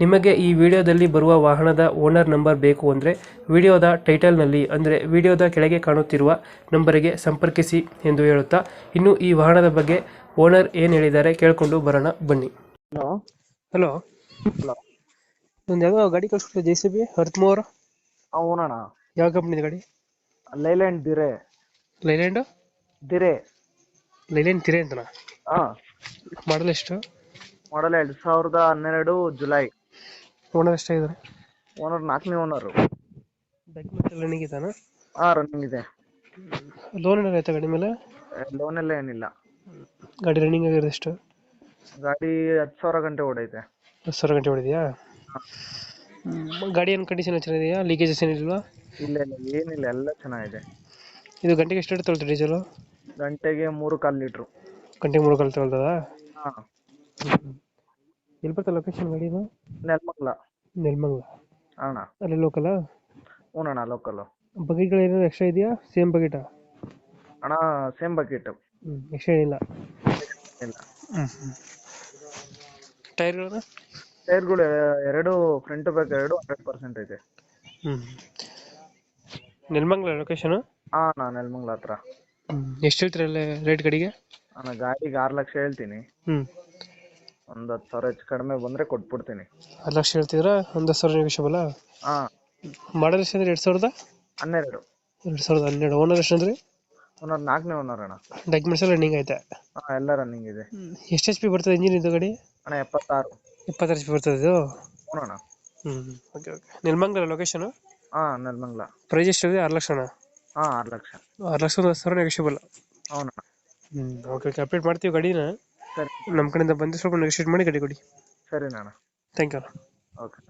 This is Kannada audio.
ನಿಮಗೆ ಈ ವಿಡಿಯೋದಲ್ಲಿ ಬರುವ ವಾಹನದ ಓನರ್ ನಂಬರ್ ಬೇಕು ಅಂದರೆ ವಿಡಿಯೋದ ಟೈಟಲ್ನಲ್ಲಿ ಅಂದರೆ ವಿಡಿಯೋದ ಕೆಳಗೆ ಕಾಣುತ್ತಿರುವ ನಂಬರಿಗೆ ಸಂಪರ್ಕಿಸಿ ಎಂದು ಹೇಳುತ್ತಾ ಇನ್ನು ಈ ವಾಹನದ ಬಗ್ಗೆ ಓನರ್ ಏನು ಹೇಳಿದ್ದಾರೆ ಕೇಳಿಕೊಂಡು ಬರೋಣ ಬನ್ನಿ. ಹಲೋ. ಹಲೋ. ಹಲೋ. ಒಂದು ಗಾಡಿ ಕಳಿಸ್ಬಿಟ್ಟು ಜೆ ಸಿ ಬಿ ಹರ್ತ್ಮೋರ್? ಅವನಣ್ಣ ಯಾವ ಕಂಪ್ನಿದ ಗಾಡಿ? ಲೈಲ್ಯಾಂಡ್ ದಿರೆ. ಲೈಲ್ಯಾಂಡು? ದಿರೆ. ಲೈಲ್ಯಾಂಡ್ ದಿರೆ ಅಂತಣ್ಣ ಹಾಂ. ಮಾಡಲ್ ಎಷ್ಟು? ಮಾಡಲ್ ಎರಡು ಸಾವಿರದ ಹನ್ನೆರಡು ಜುಲೈ. ಓನರ್ ಎಷ್ಟಾಗಿದ್ದಾರೆ ಓನರ್ ನಾಲ್ಕನೇ ಓನರು ಡಾಕ್ಯುಮೆಂಟ್ಸ್ ರನ್ನಿಂಗ್ ಇದ್ದಾನೆ ಹಾಂ ರನ್ನಿಂಗ್ ಇದೆ. ಲೋನ್ ಏನಾರು ಆಯ್ತಾ ಗಾಡಿ ಮೇಲೆ? ಲೋನ್ ಎಲ್ಲ ಏನಿಲ್ಲ. ಗಾಡಿ ರನ್ನಿಂಗ್ ಆಗಿರೋದು ಎಷ್ಟು? ಗಾಡಿ ಹತ್ತು ಸಾವಿರ ಗಂಟೆ ಓಡೈತೆ. ಹತ್ತು ಸಾವಿರ ಗಂಟೆ ಹೊಡಿದೆಯಾ ಗಾಡಿ ಏನು ಕಂಡೀಷನ್ ಚೆನ್ನಾಗಿದೆಯಾ? ಲೀಕೇಜಸ್ ಏನಿಲ್ವಾ? ಇಲ್ಲ ಇಲ್ಲ ಏನಿಲ್ಲ ಎಲ್ಲ ಚೆನ್ನಾಗಿದೆ. ಇದು ಗಂಟೆಗೆ ಎಷ್ಟು ತೊಳ್ತಾರೆ ಡೀಸೆಲು ಗಂಟೆಗೆ ಮೂರು ಕಾಲು ಲೀಟ್ರು. ಗಂಟೆಗೆ ಮೂರು ಕಾಲು ತೊಳ್ತದ ಹಾ. ಎಲ್ಲಿ ಬರ್ತದೆ ಲೊಕೇಶನ್ ಗಾಡಿದು ನೆಲಮಂಗ್ಲ. ನೆಲಮಂಗ್ಲ. ಅಣ್ಣ. ಅಲ್ಲಿ ಲೋಕಲ್ ಹ್ಞೂನಣ್ಣ ಲೋಕಲ್ಲು ಬಕೆಟ್ಗಳು ಏನಾದ್ರು ಎಕ್ಸ್ಟ್ರಾ ಇದೆಯಾ? ಸೇಮ್ ಬಕೆಟಾ ಅಣ್ಣ ಸೇಮ್ ಬಕೆಟ್ ಹ್ಞೂ ಎಕ್ಸ್ಟ್ರಾ ಇಲ್ಲ ಇಲ್ಲ ಟೈರ್ಗಳು ಟೈರ್ಗಳು ಎರಡು ಫ್ರಂಟ್ ಬ್ಯಾಕ್ ಎರಡು ಹಂಡ್ರೆಡ್ ಪರ್ಸೆಂಟ್ ಐತೆ. ಹ್ಞೂ ನೆಲಮಂಗ್ಲ ಲೊಕೇಶನು ಹಾಂ ಅಣ್ಣ ನೆಲಮಂಗ್ಲ ಹತ್ರ. ಹ್ಞೂ ಎಷ್ಟು ಹೇಳ್ತೀರಲ್ಲ ರೇಟ್ ಕಡೆಗೆ ಅಣ್ಣ ಗಾಡಿಗೆ ಆರು ಲಕ್ಷ ಹೇಳ್ತೀನಿ. ಹ್ಞೂ ಒಂದು ಹತ್ತು ಸಾವಿರ ಹೆಚ್ಚು ಕಡಿಮೆ ಬಂದ್ರೆ ಕೊಟ್ಬಿಡ್ತೀನಿ. ಹತ್ತು ಲಕ್ಷ ಹೇಳ್ತಿದ್ರ ಒಂದು ಸಾವಿರ ನಿಮಿಷಬಲ್ಲ ಹಾ. ಮಾಡಲ್ ಎಷ್ಟು ಅಂದ್ರೆ ಎರಡು ಸಾವಿರದ? ಹನ್ನೆರಡು. ಎರಡು ಸಾವಿರದ ಹನ್ನೆರಡು. ಓನರ್ ಎಷ್ಟು ಅಂದ್ರೆ? ಓನರ್ ನಾಲ್ಕನೇ ಓನರ್ ಅಣ್ಣ. ಡಾಕ್ಯುಮೆಂಟ್ಸ್ ಎಲ್ಲ ರನ್ನಿಂಗ್ ಐತೆ? ಹಾ ಎಲ್ಲ ರನ್ನಿಂಗ್ ಇದೆ. ಎಷ್ಟು ಎಚ್ ಪಿ ಬರ್ತದೆ ಇಂಜಿನ್ ಇದು ಗಾಡಿ? ಅಣ್ಣ ಎಪ್ಪತ್ತಾರು. ಇಪ್ಪತ್ತಾರು ಎಚ್ ಪಿ ಬರ್ತದೆ ಇದು? ಹ್ಞೂ ಅಣ್ಣ. ಹ್ಞೂ ಓಕೆ ಓಕೆ ನೆಲಮಂಗ್ಲ ಲೊಕೇಶನು ಹಾ ನೆಲಮಂಗ್ಲ. ಪ್ರೈಸ್ ಎಷ್ಟಿದೆ ಆರು ಲಕ್ಷ ಅಣ್ಣ? ಹಾ ಆರು ಲಕ್ಷ. ಆರು ಲಕ್ಷ ಒಂದು ಹತ್ತು ಸಾವಿರ ನೆಗೋಷಿಯಬಲ್ ಹೌನಣ್ಣ ಹ್ಞೂ ಓಕೆ ಓಕೆ ಅಪ್ಡೇಟ್ ಮಾಡ್ತೀವಿ ಗಾಡಿನ. ಸರಿ ನಮ್ಮ ಕಡೆಯಿಂದ ಬಂದು ಸ್ವಲ್ಪ ನೆಗೋಷಿಯೇಟ್ ಮಾಡಿ ಗಾಡಿ ಕೊಡಿ. ಸರಿ ಅಣ್ಣ ಥ್ಯಾಂಕ್ ಯು ಓಕೆ